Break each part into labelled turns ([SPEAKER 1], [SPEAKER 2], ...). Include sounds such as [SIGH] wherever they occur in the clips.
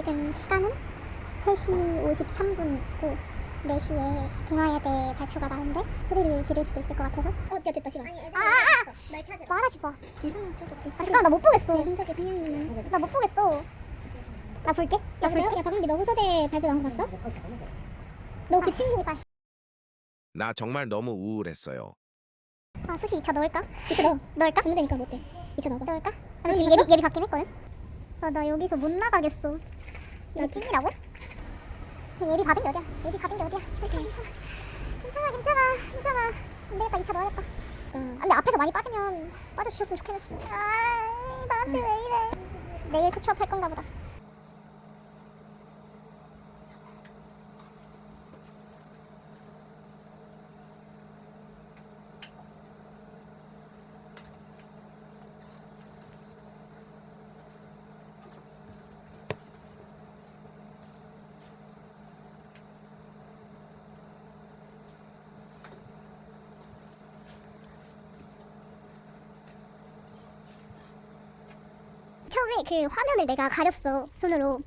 [SPEAKER 1] 지금 시간은 3시 53분이고 4시에 동아예대 발표가 나는데 소리를 지를 수도 있을 것 같아서. 어 됐다 됐다 싫어
[SPEAKER 2] 아니 애들이
[SPEAKER 1] 아, 아, 아!
[SPEAKER 2] 널 찾으러.
[SPEAKER 1] 말하지 마.
[SPEAKER 2] 괜찮아 어쩔 수 없지.
[SPEAKER 1] 아, 잠깐 나못 보겠어.
[SPEAKER 2] 내 성적이 그냥이면
[SPEAKER 1] 나못 보겠어. 나 볼게. 나 볼게.
[SPEAKER 2] 야 박은비 너 호서대 발표 나온 거 봤어? 너 그 친구
[SPEAKER 1] 씨발.
[SPEAKER 3] 나 정말 너무 우울했어요.
[SPEAKER 1] 아 수시 2차 넣을까?
[SPEAKER 2] 이차 넣어.
[SPEAKER 1] 넣을까?
[SPEAKER 2] 정문대니까 못돼 이차 넣어봐.
[SPEAKER 1] 넣을까? 아니 지금 예비, 예비 받긴 했거든? 아 나 여기서 못 나가겠어 이거 찐이라고? 예비 받은 게 어디야? 예비 받은 게 어디야? 괜찮아 괜찮아. 괜찮아 괜찮아. 안 되겠다 2차 넣어야겠다 아, 근데 앞에서 많이 빠지면 빠져주셨으면 좋겠어 아 나한테 왜 이래. 내일 투표할 건가 보다 처음에 그 화면을 내가 가렸어 손으로.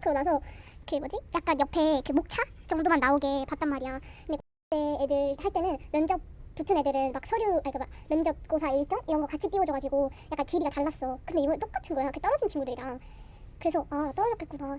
[SPEAKER 1] 그러고 나서 그 뭐지? 약간 옆에 그 목차 정도만 나오게 봤단 말이야. 근데 그때 애들 할 때는 면접 붙은 애들은 막 서류 아니 그막 면접고사 일정 이런 거 같이 띄워줘가지고 약간 길이가 달랐어. 근데 이번에 똑같은 거야. 그 떨어진 친구들이랑. 그래서 아 떨어졌겠구나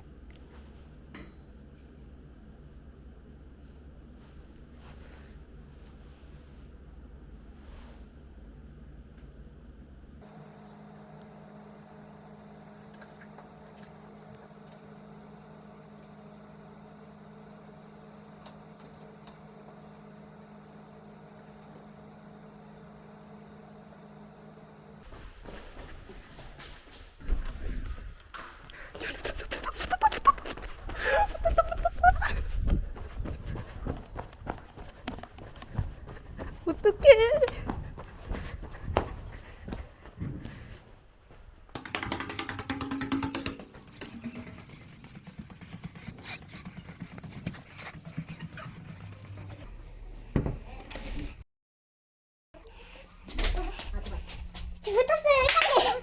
[SPEAKER 1] 붙었어요. 이상해.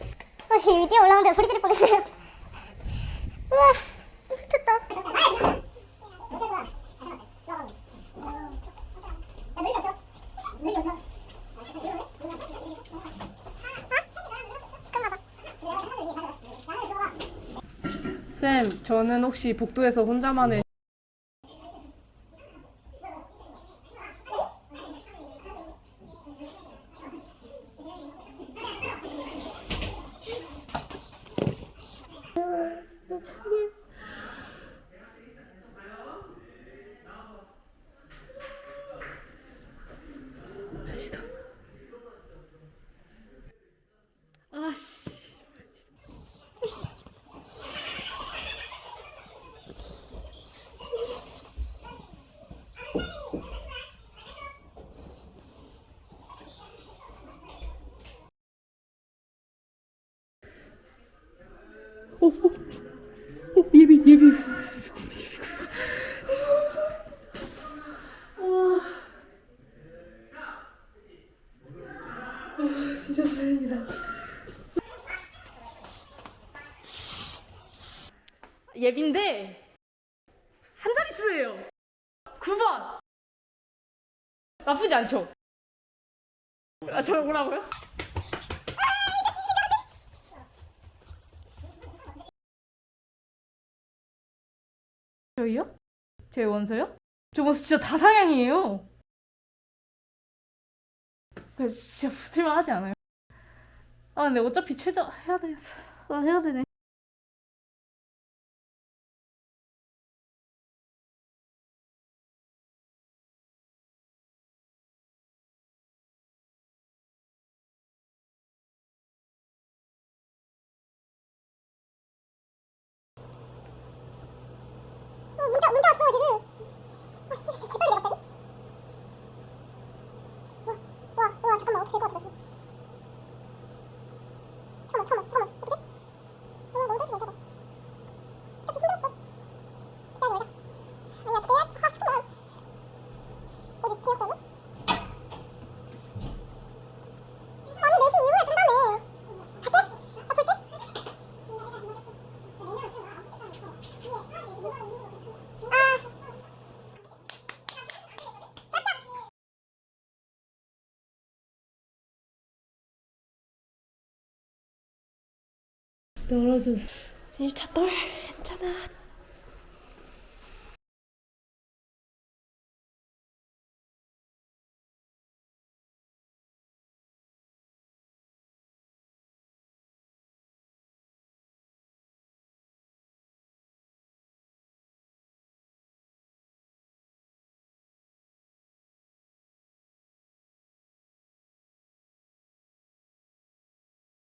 [SPEAKER 1] 아 지금 위에 올라오는데 소리 지를 뻔했어요. 우와 붙었다.
[SPEAKER 4] 쌤, 저는 혹시 복도에서 혼자만의 아씨. 예비 예비 예비군 예비군 와 진짜 다행이다 예비인데 한 자릿수예요 9번 나쁘지 않죠? 아, 저 뭐라고요? 저희요? 제 원서요? 저 원서 진짜 다상향이에요. 그 진짜 [LAUGHS] 붙을만 하지 않아요? 아 근데 어차피 최저 해야 되겠어. 아 해야 되네.
[SPEAKER 1] 어, 문자 문자 왔어 지금 아씨 진짜 개빨리 갑자기 와와 잠깐만 어떻게 될것 같아 나 지금 잠깐만 잠깐만 잠깐만 어떻게
[SPEAKER 4] 떨어졌어. 1차 떨? 괜찮아